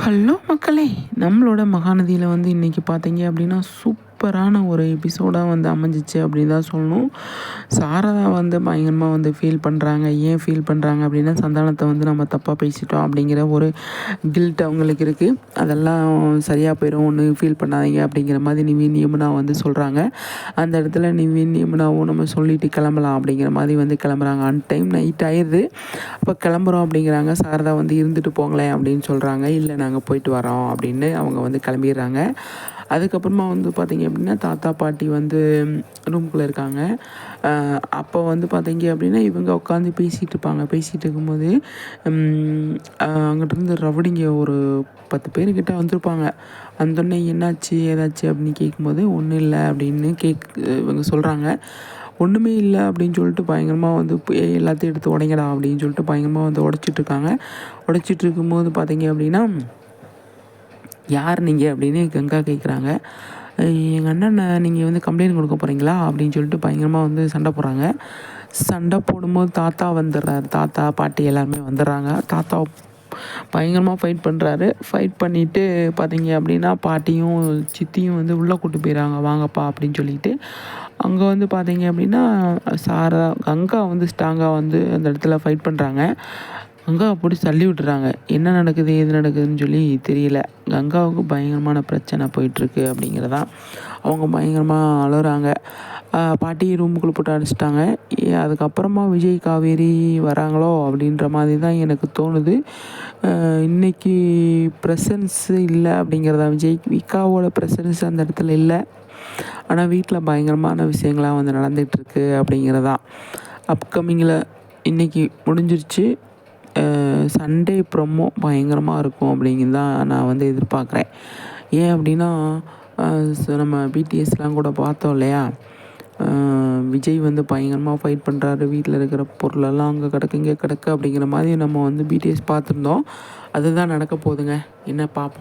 Hello மக்களே நம்மளோட மகாநதியில் வந்து இன்றைக்கி பார்த்தீங்க அப்படின்னா சூப் சூப்பரான ஒரு எபிசோடாக வந்து அமைஞ்சிச்சு அப்படின்னு தான் சொல்லணும். சாரதா வந்து பயங்கரமாக வந்து ஃபீல் பண்ணுறாங்க ஏன் ஃபீல் பண்ணுறாங்க அப்படின்னா சந்தானத்தை வந்து நம்ம தப்பாக பேசிட்டோம் அப்படிங்கிற ஒரு கில்ட் அவங்களுக்கு இருக்குது அதெல்லாம் சரியாக போயிடும் ஒன்று ஃபீல் பண்ணாதீங்க அப்படிங்கிற மாதிரி நிவின் நியமனா வந்து சொல்கிறாங்க அந்த இடத்துல நிவின் நியமனாவும் நம்ம சொல்லிட்டு கிளம்பலாம் அப்படிங்கிற மாதிரி வந்து கிளம்புறாங்க. அன் டைம் நைட் ஆயிடுது. அப்போ கிளம்புறோம் அப்படிங்கிறாங்க. சாரதா வந்து இருந்துட்டு போங்களேன் அப்படின்னு சொல்கிறாங்க இல்லை நாங்கள் போயிட்டு வரோம் அப்படின்னு அவங்க வந்து கிளம்பிடுறாங்க. அதுக்கப்புறமா வந்து பார்த்திங்க அப்படின்னா தாத்தா பாட்டி வந்து ரூம்குள்ளே இருக்காங்க. அப்போ வந்து பார்த்திங்க அப்படின்னா இவங்க உட்காந்து பேசிகிட்டு இருப்பாங்க. பேசிகிட்டு இருக்கும்போது அங்கிட்டிருந்து ரவுடிங்க ஒரு பத்து பேர்கிட்ட வந்திருப்பாங்க. வந்தோடனே என்னாச்சு ஏதாச்சு அப்படின்னு கேட்கும்போது ஒன்றும் இல்லை அப்படின்னு கேக் இவங்க சொல்கிறாங்க ஒன்றுமே இல்லை அப்படின்னு சொல்லிட்டு பயங்கரமாக வந்து எல்லாத்தையும் எடுத்து உடைங்கடா அப்படின்னு சொல்லிட்டு பயங்கரமாக வந்து உடச்சிட்ருக்காங்க உடச்சிட்டு இருக்கும்போது பார்த்தீங்க அப்படின்னா யார் நீங்கள் அப்படின்னு கங்கா கேட்குறாங்க எங்கள் அண்ணனை நீங்கள் வந்து கம்ப்ளைண்ட் கொடுக்க போகிறீங்களா அப்படின்னு சொல்லிட்டு பயங்கரமாக வந்து சண்டை போடுறாங்க. சண்டை போடும்போது தாத்தா வந்துடுறாரு. தாத்தா பாட்டி எல்லாருமே வந்துடுறாங்க. தாத்தா பயங்கரமாக ஃபைட் பண்ணுறாரு ஃபைட் பண்ணிவிட்டு பார்த்தீங்க அப்படின்னா பாட்டியும் சித்தியும் வந்து உள்ளே கூட்டு போயிடறாங்க வாங்கப்பா அப்படின்னு சொல்லிட்டு. அங்கே வந்து பார்த்தீங்க அப்படின்னா சாரா கங்கா வந்து ஸ்ட்ராங்காக வந்து அந்த இடத்துல ஃபைட் பண்ணுறாங்க கங்காவை அப்படி தள்ளி விட்டுறாங்க. என்ன நடக்குது எது நடக்குதுன்னு சொல்லி தெரியல. கங்காவுக்கு பயங்கரமான பிரச்சனை போயிட்டுருக்கு அப்படிங்கிறதான் அவங்க பயங்கரமாக அழுகிறாங்க பாட்டி ரூமுக்குள்ளே போட்டு அடிச்சிட்டாங்க. அதுக்கப்புறமா விஜய் காவேரி வராங்களோ அப்படின்ற மாதிரி தான் எனக்கு தோணுது. இன்றைக்கி ப்ரெசன்ஸ் இல்லை அப்படிங்கிறதா விஜய். விகாவோட ப்ரெசன்ஸ் அந்த இடத்துல இல்லை. ஆனால் வீட்டில் பயங்கரமான விஷயங்கள்லாம் வந்து நடந்துகிட்ருக்கு அப்படிங்கிறதான் அப்கமிங்கில் இன்றைக்கி முடிஞ்சிருச்சு. சண்டே ப்ரொமோ பயங்கரமாக இருக்கும் அப்படிங்கிறது தான் நான் வந்து எதிர்பார்க்குறேன். ஏன் அப்படின்னா நம்ம பிடிஎஸ்லாம் கூட பார்த்தோம் இல்லையா? விஜய் வந்து பயங்கரமாக ஃபைட் பண்ணுறாரு வீட்டில் இருக்கிற பொருளெல்லாம் அங்கே கிடக்கு இங்கே கிடக்கு அப்படிங்கிற மாதிரி நம்ம வந்து பிடிஎஸ் பார்த்துருந்தோம். அதுதான் நடக்க போகுதுங்க. என்ன பார்ப்போம்.